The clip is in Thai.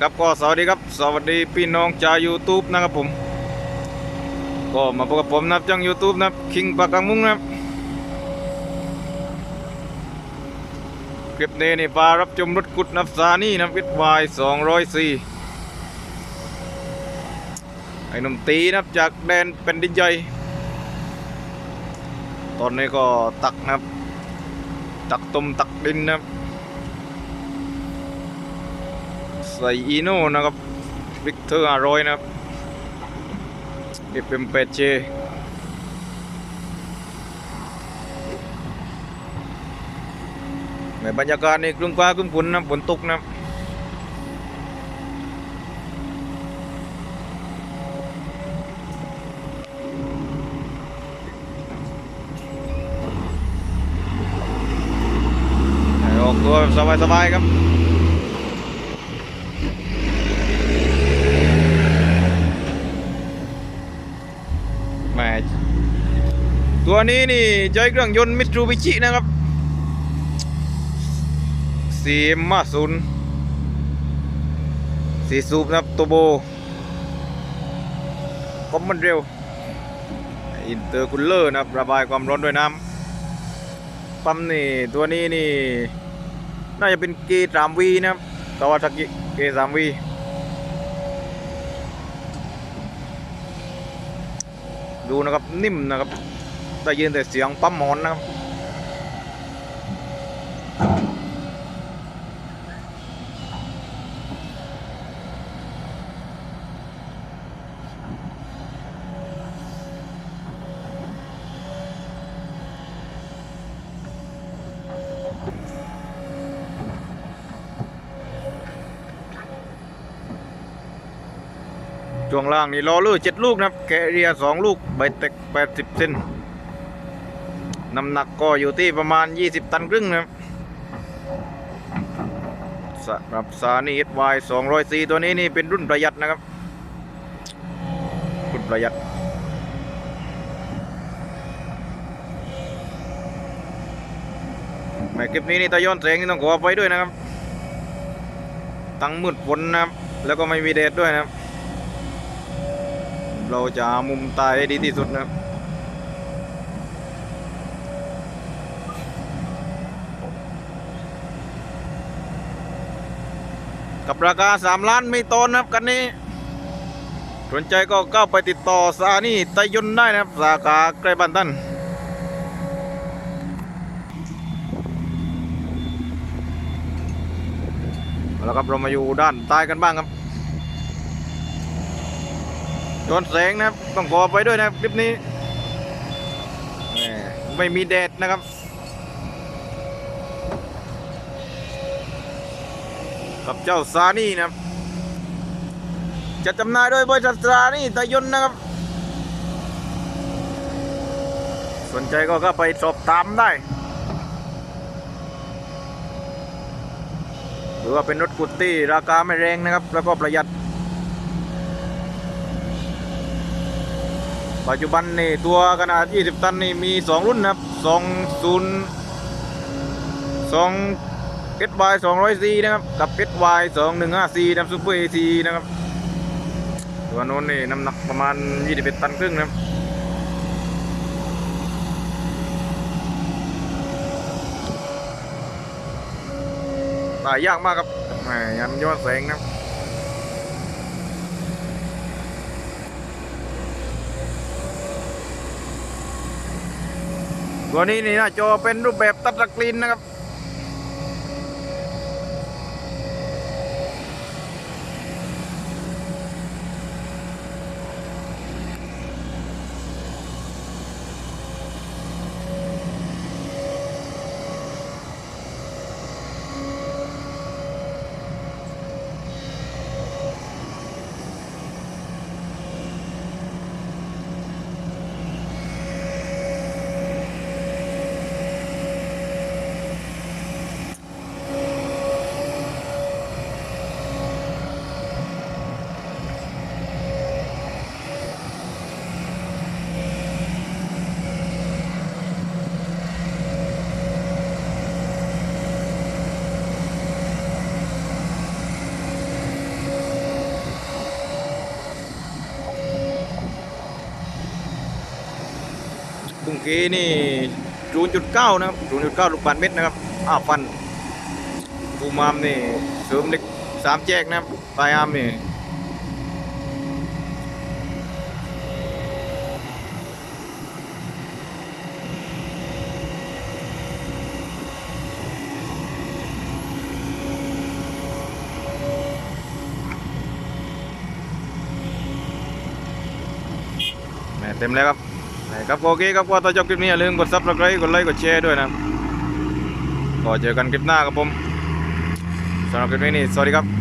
ครับก็สวัสดีครับ สวัสดีพี่น้องชาว YouTube นะครับผม ก็มาพบกับผมนะครับจัง YouTube นะครับคิงปากกังมุ้งนะครับคลิปนี้นี่พารับชมรถกุดนับซานี่นะวิทวายสองร้อยสี่ไอ้หนุ่มตีนะครับจากแดนแผ่นดินใหญ่ตอนนี้ก็ตักนะครับ ตักต้มตักดินนะครับ ใส่อีโน่นะครับวิกเตอร์อร่อยนะครับเอฟเอ็มเปเจในบรรยากาศนี่กลุ่มฟ้ากลุ่มฝนนะฝนตกนะออกตัวสบายๆครับ ตัวนี้นี่ใช้เครื่องยนต์มิตซูบิชินะครับสีมาศูนย์สีสูบนะครับตัวโบคอมมันเร็ว อินเตอร์คูลเลอร์นะครับระบายความร้อนด้วยน้ำปั๊มนี่ตัวนี้นี่น่าจะเป็นเกสามวีนะครับกาวาซากิเกสามวีดูนะครับนิ่มนะครับ ได้ยินแต่เสียงปั๊มหมอนนะครับช่วงล่างนี่ล้อเลื่อเจ็ดลูกนะครับแกเรียสองลูกใบเต็กแปดสิบเซน น้ำหนักก็อยู่ที่ประมาณ 20 ตันครึ่งนะครับสำหรับซานี่ SY 200 c ตัวนี้นี่เป็นรุ่นประหยัดนะครับ รุ่นประหยัดในคลิปนี้นี่ตาย้อนแสงนี่ต้องขอไปด้วยนะครับ ตั้งมืดฝนนะครับ แล้วก็ไม่มีแดดด้วยนะครับ เราจะมุมตายให้ดีที่สุดนะครับ กับราคา 3 ล้านไม่ต้นนะครับกันนี้ สนใจก็เข้าไปติดต่อสานี่ไตยนได้นะครับ สาขาใกล้บ้านท่านเอาละครับเรามาอยู่ด้านใต้กันบ้างครับโดนแสงนะครับ ต้องขอไปด้วยนะครับคลิปนี้ ไม่มีแดดนะครับ กับเจ้าซานี่นะครับ จะจำหน่ายโดยบริษัทซานี่ตะยนนะครับ สนใจก็เข้าไปสอบถามได้ หรือว่าเป็นรถกุตตี้ราคาไม่แรงนะครับ แล้วก็ประหยัด ปัจจุบันนี่ตัวขนาด 20 ตันนี่มี 2 รุ่นนะครับ 20 2 SY 200C นะครับ กับ SY 215C นะครับซูเปอร์ AT นะครับ ตัวโน้นนี่น้ำหนักประมาณ 21 ตันครึ่งนะครับตายยากมากครับแหมยันยอนแสงนะครับตัวนี้นี่น้าจอเป็นรูปแบบตัดสกรีนนะครับ กี้นี่ศูนย์จุดเก้านะครับศูนย์จุดเก้าลูกบาทเม็ดนะครับอ้าวฟันปูมามนี่เสริมเล็กสามแจกนะครับปลายอามนี่แม่เต็มแล้วครับ นะครับโอเคครับว่าต่อจบคลิปนี้อย่าลืมกดซับสไครต์กดไลค์กดแชร์ด้วยนะก็เจอกันคลิปหน้าครับผมสำหรับคลิปนี้นี่สวัสดีครับ